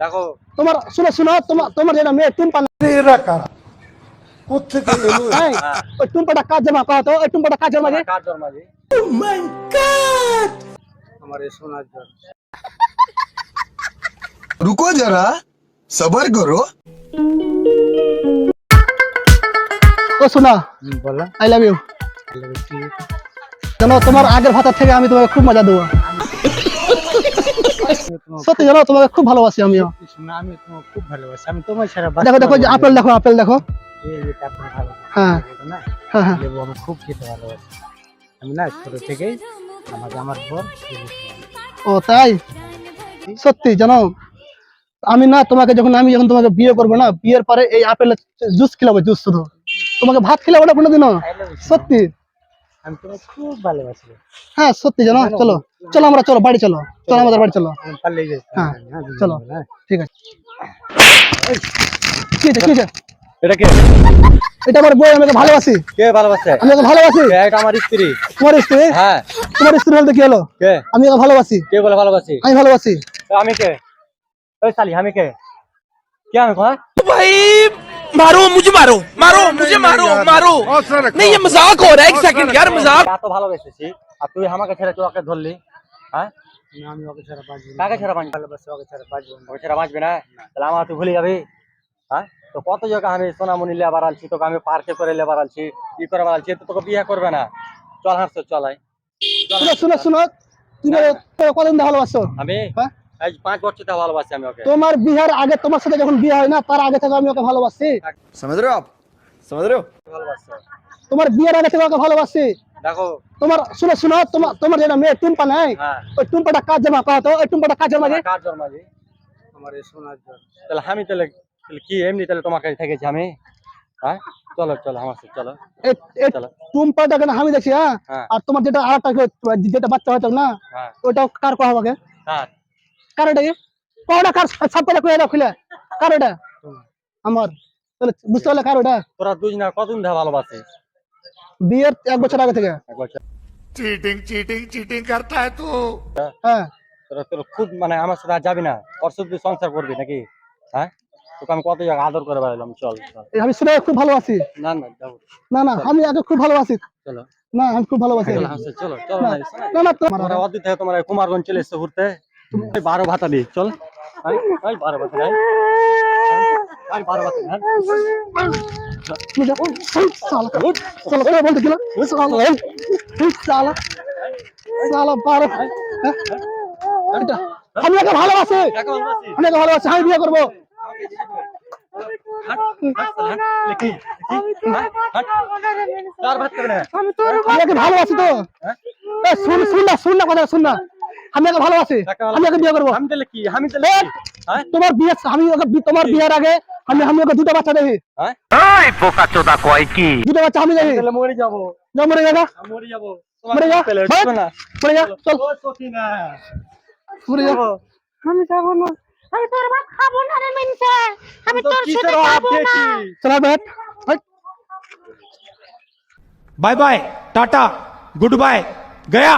দেখো। তোমার শুনো শুনো তোমার তোমার যেটা মেয়ে টুম্পা এরা কারা? কোথেকে এলো ওই টুম্পাটা কাজ জমা পাও ওই টুম্পাটা কাজ জমা কাজ জমা জি ও oh মাই গড আমার এই সোনার জন রুকো জরা সবর করো। ও শোনা। বলো। আই লাভ ইউ জানো তোমার আগের ভাতার থেকে আমি তোমাকে খুব মজা দেবো। সত্যি জানো তোমাকে খুব ভালোবাসি আমিও। আমি তোমাকে খুব ভালোবাসি। আমি তোমার ছাড়া দেখো দেখো আপেল দেখো আপেল দেখো। হ্যাঁ। না? হ্যাঁ হ্যাঁ। আমি খুব খেতে ভালোবাসি। আমি না ছোট থেকেই আমাকে আমার ও তাই? সত্যি জানো আমি না তোমাকে যখন আমি যখন তোমাকে বিয়ে করব না বিয়ের পরে এই আপেল জুস খেলাবো জুস শুধু। তোমাকে ভাত খেলাবো না কোনোদিনও? সত্যি। আমি তোমাকে খুব ভালোবাসি। হ্যাঁ সত্যি জানো? চলো চলো আমরা চলো বাড়ি চলো। চলো আমাদের বাড়ি চলো। যাই হ্যাঁ, চলো। ঠিক আছে। কি কি এটা কে? এটা আমার বই আমি ভালোবাসি। কে ভালোবাসে? আমি ওকে ভালোবাসি। কে? এটা আমার স্ত্রী। তোমার স্ত্রী? হ্যাঁ। তোমার স্ত্রী বলতে কি হলো? কে? আমি ওকে ভালোবাসি। কে বলে ভালোবাসি? আমি ভালোবাসি। আমি কে? ওই সালি আমি কে? কে আমি मारो मुझे मारो मारो मुझे मारो मारो नहीं ये मजाक हो रहा है एक सेकंड यार मजाक এত ভালোবেসেছি আর তুই আমাকে ছেড়ে তুই ওকে ধরলি হ্যাঁ আমি ওকে ছাড়া বাঁচবো কাকে ছাড়া বাঁচবো ভালোবাসি ওকে ছাড়া বাঁচবো ওকে ছাড়া বাঁচবি না তাহলে আমার তুই ভুলে যাবি হ্যাঁ তো কত জায়গা আমি সোনামণি লেবার আলছি তোকে আমি পার্কে করে লেবার আলছি ই করে আলছি তো তোকে বিয়ে করবে না চল হাঁটছ চলাই শুনো শুনো শুনো তুমি ওকে কতদিন ধরে ভালোবাসো আমি হ্যাঁ? তোমার আগে তোমার সাথে যখন বিয়ে হয় না তার আগে থেকে আমি ওকে ভালোবাসি। তোমার বিয়ের আগে থেকে ওকে ভালোবাসি। তোমার যেটা এমনি তাহলে থেকেছি আমি? হ্যাঁ? চলো চলো চলো। হ্যাঁ? হ্যাঁ? আর তোমার যেটা যেটা বাচ্চা হয়তো না ওইটাও কার করা হবে আমার। বুঝতে পারলে তোরা দুজন কতদিন ধরে ভালোবাসে? বিয়ের এক বছর আগে থেকে। চিটিং চিটিং চিটিং করতা হ্যাঁ তোরা তোর খুব মানে আমার সাথে যাবি না। ওর সংসার করবি নাকি? হ্যাঁ? কত আদর করে চল আমি শুনে খুব না না আমি খুব চলো। না আমি খুব চলো চলো না না তোমার কুমারগঞ্জ চলে এসে ঘুরতে। তুমি বারো ভাতা নেই চল। বারো ভাতা নাই। হ্যাঁ? ভালোবাসি। আমি আমি করব। ভালোবাসি তো। শুন শুন না শুন না কথা শুন না। আমি একে ভালোবাসি কাকে আমি একে বিয়ে করবো আমি তাহলে কি আমি তাহলে কি? হ্যাঁ তোমার বিয়ে আমি ওকে বি- তোমার বিয়ের আগে আমি আমি ওকে দুটো বাচ্চা দেখি হ্যাঁ দুটো বাচ্চা আমি দেখি তাহলে মরে যাবো যা মরে যাবে আমি মরে যাবো মরে যা তাহলে ভাগ, উঠবে না মরে যা চল ও সখিনা মরে যা আমি যাবো না আমি তোর ভাত খাবো না রে মিনসা আমি তো তোর কিসের সাথে অভাব খাবো না দেখি চলা बैठ हट bye bye tata goodbye गया